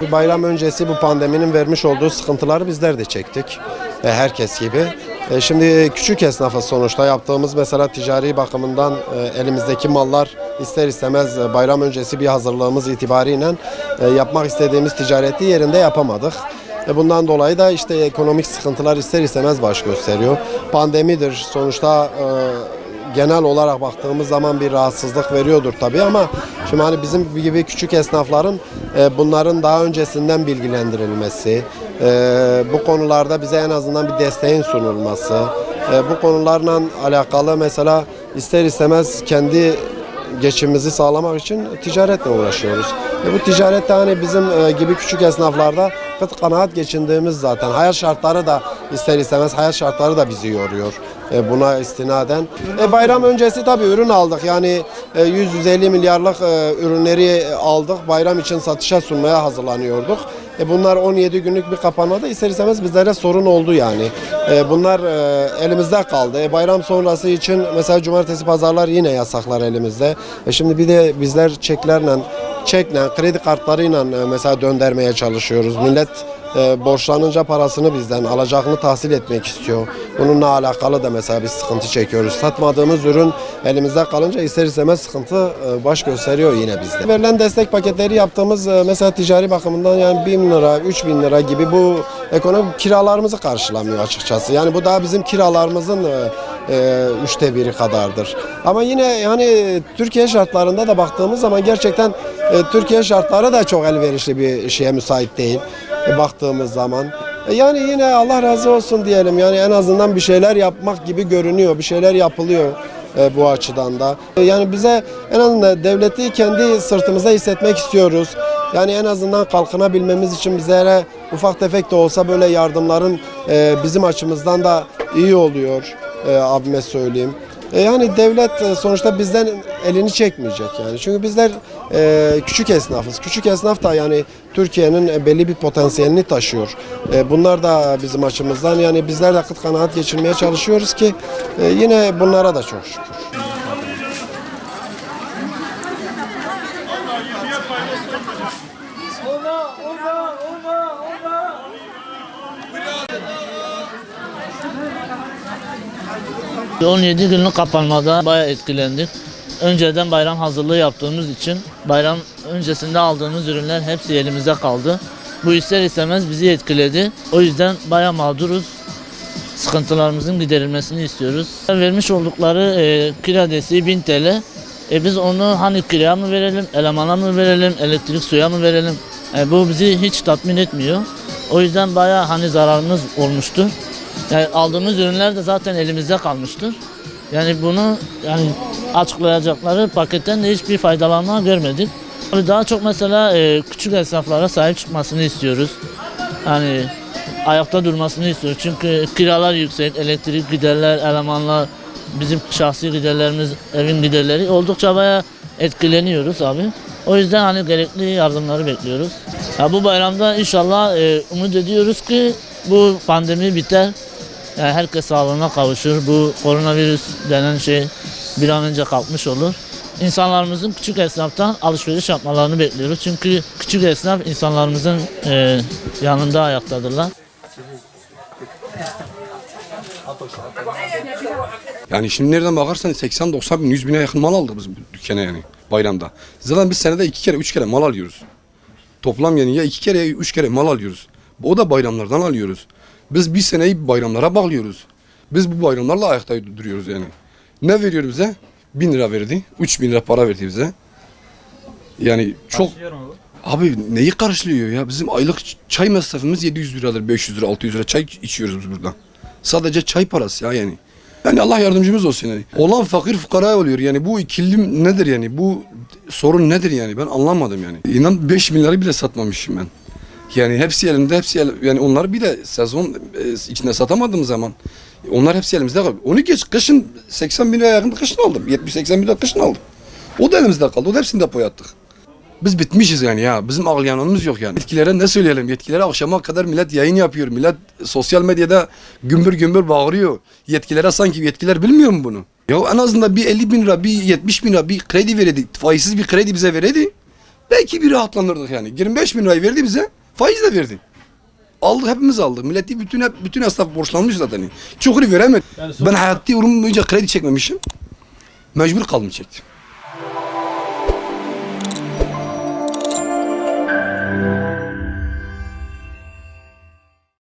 Bayram öncesi bu pandeminin vermiş olduğu sıkıntıları bizler de çektik. E, herkes gibi. E, şimdi küçük esnafız sonuçta yaptığımız mesela ticari bakımından e, elimizdeki mallar ister istemez bayram öncesi bir hazırlığımız itibariyle yapmak istediğimiz ticareti yerinde yapamadık. Bundan dolayı da işte ekonomik sıkıntılar ister istemez baş gösteriyor. Pandemidir sonuçta genel olarak baktığımız zaman bir rahatsızlık veriyordur tabii ama şimdi hani bizim gibi küçük esnafların e, bunların daha öncesinden bilgilendirilmesi, e, bu konularda bize en azından bir desteğin sunulması, e, bu konularla alakalı mesela ister istemez kendi geçimimizi sağlamak için ticaretle uğraşıyoruz. E bu ticarette hani bizim e, gibi küçük esnaflarda kıt kanaat geçindiğimiz zaten. Hayat şartları da ister istemez hayat şartları da bizi yoruyor. E, buna istinaden. E, bayram öncesi tabii ürün aldık. Yani e, 100-150 milyarlık e, ürünleri aldık. Bayram için satışa sunmaya hazırlanıyorduk. E, bunlar 17 günlük bir kapanmada ister istemez bizlere sorun oldu yani. E, bunlar e, elimizde kaldı. E, bayram sonrası için mesela cumartesi pazarlar yine yasaklar elimizde. E, şimdi bir de bizler çeklerle çekle, kredi kartlarıyla e, mesela döndürmeye çalışıyoruz. Millet e, borçlanınca parasını bizden alacağını tahsil etmek istiyor. Bununla alakalı da mesela bir sıkıntı çekiyoruz. Satmadığımız ürün elimizde kalınca ister istemez sıkıntı e, baş gösteriyor yine bizde. Verilen destek paketleri yaptığımız e, mesela ticari bakımından yani 1000 lira, 3000 lira gibi bu ekonomik kiralarımızı karşılamıyor açıkçası. Yani bu daha bizim kiralarımızın e, e, üçte biri kadardır. Ama yine yani Türkiye şartlarında da baktığımız zaman gerçekten e, Türkiye şartları da çok elverişli bir şeye müsait değil baktığımız zaman. E, yani yine Allah razı olsun diyelim yani en azından bir şeyler yapmak gibi görünüyor, bir şeyler yapılıyor e, bu açıdan da. E, yani bize en azından devleti kendi sırtımıza hissetmek istiyoruz. Yani en azından kalkınabilmemiz için bizlere ufak tefek de olsa böyle yardımların bizim açımızdan da iyi oluyor abime söyleyeyim. E, yani devlet e, sonuçta bizden elini çekmeyecek yani. Çünkü bizler e, küçük esnafız. Küçük esnaf da yani Türkiye'nin e, belli bir potansiyelini taşıyor. E, bunlar da bizim açımızdan yani bizler de kıt kanaat geçirmeye çalışıyoruz ki e, yine bunlara da çok şükür. Ona. Bir 17 günlük kapanmada bayağı etkilendik. Önceden bayram hazırlığı yaptığımız için bayram öncesinde aldığımız ürünler hepsi elimizde kaldı. Bu ister istemez bizi etkiledi. O yüzden bayağı mağduruz. Sıkıntılarımızın giderilmesini istiyoruz. Vermiş oldukları e, kira desteği 1000 TL. E biz onu hani kiraya mı verelim, elemana mı verelim, elektrik suya mı verelim? E, bu bizi hiç tatmin etmiyor. O yüzden bayağı hani zararımız olmuştu. Yani aldığımız ürünler de zaten elimizde kalmıştır. Yani bunu yani açıklayacakları paketten de hiçbir faydalanma görmedik. Daha çok mesela e, küçük esnaflara sahip çıkmasını istiyoruz. Yani ayakta durmasını istiyoruz. Çünkü kiralar yüksek, elektrik giderler, elemanlar, bizim şahsi giderlerimiz, evin giderleri oldukça bayağı etkileniyoruz abi. O yüzden hani gerekli yardımları bekliyoruz. Ya bu bayramda inşallah e, umut ediyoruz ki bu pandemi biter. Yani herkes sağlığına kavuşur. Bu koronavirüs denen şey bir an önce kalkmış olur. İnsanlarımızın küçük esnaftan alışveriş yapmalarını bekliyoruz. Çünkü küçük esnaf insanlarımızın e, yanında ayaktadırlar. Yani şimdi nereden bakarsan 80-90 bin, 100 bine yakın mal aldık biz bu dükkana yani bayramda. Zaten biz senede iki kere, üç kere mal alıyoruz. Toplam yani ya iki kere ya üç kere mal alıyoruz. O da bayramlardan alıyoruz. Biz bir seneyi bayramlara bağlıyoruz. Biz bu bayramlarla ayakta duruyoruz yani. Ne veriyor bize? Bin lira verdi. Üç bin lira para verdi bize. Yani çok... Abi neyi karşılıyor ya? Bizim aylık çay masrafımız 700 liradır, 500 lira, 600 lira çay içiyoruz biz buradan. Sadece çay parası ya yani. Yani Allah yardımcımız olsun yani. Olan fakir fukara oluyor yani bu ikilim nedir yani? Bu sorun nedir yani? Ben anlamadım yani. İnan 5 milyarı bile satmamışım ben. Yani hepsi elimde, hepsi el, yani onları bir de sezon e, içinde satamadığım zaman onlar hepsi elimizde kalıyor. Onu geç kışın 80 bin liraya yakın kışın aldım. 70-80 bin lira kışın aldım. O da elimizde kaldı. O da hepsini depoya attık. Biz bitmişiz yani ya. Bizim ağlayanımız yok yani. Yetkililere ne söyleyelim? Yetkililere akşama kadar millet yayın yapıyor. Millet sosyal medyada gümbür gümbür bağırıyor. Yetkililere sanki yetkililer bilmiyor mu bunu? Ya en azından bir 50 bin lira, bir 70 bin lira bir kredi verirdi. Faizsiz bir kredi bize verirdi. Belki bir rahatlanırdık yani. 25 bin lirayı verdi bize. Faiz de verdi. Aldık hepimiz aldık. Milleti bütün hep bütün esnaf borçlanmış zaten. Çokunu veremedi. ben hayatta ömrüm boyunca kredi çekmemişim. Mecbur kaldım çektim.